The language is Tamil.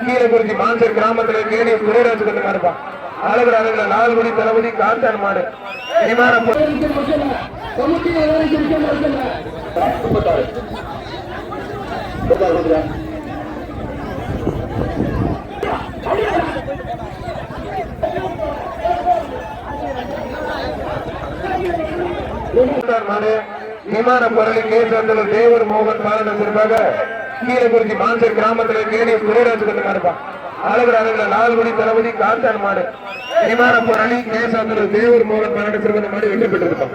கீழக்குறிச்சி மான்சர் கிராமத்துல கேணி துரைராஜ் கொண்டு மாடுப்பா அழகு அழகுல லால்குடி தளபதி காத்தான் மாடு. இனிமான விமான பொருளை கேசந்தலூர் தேவர் மோகன் பாலன சிறப்பாக கீழக்குறிச்சி மான்சர் கிராமத்துல கேணி துரைராஜ் கொண்டு மாடுப்பா அழகு அழகுல லால்குடி தளபதி காத்தான் மாடு. விமான பொருளை கேசந்தலூர் தேவர் மோகன் பாலன சிறந்த மாடு வெற்றி பெற்றிருப்பான்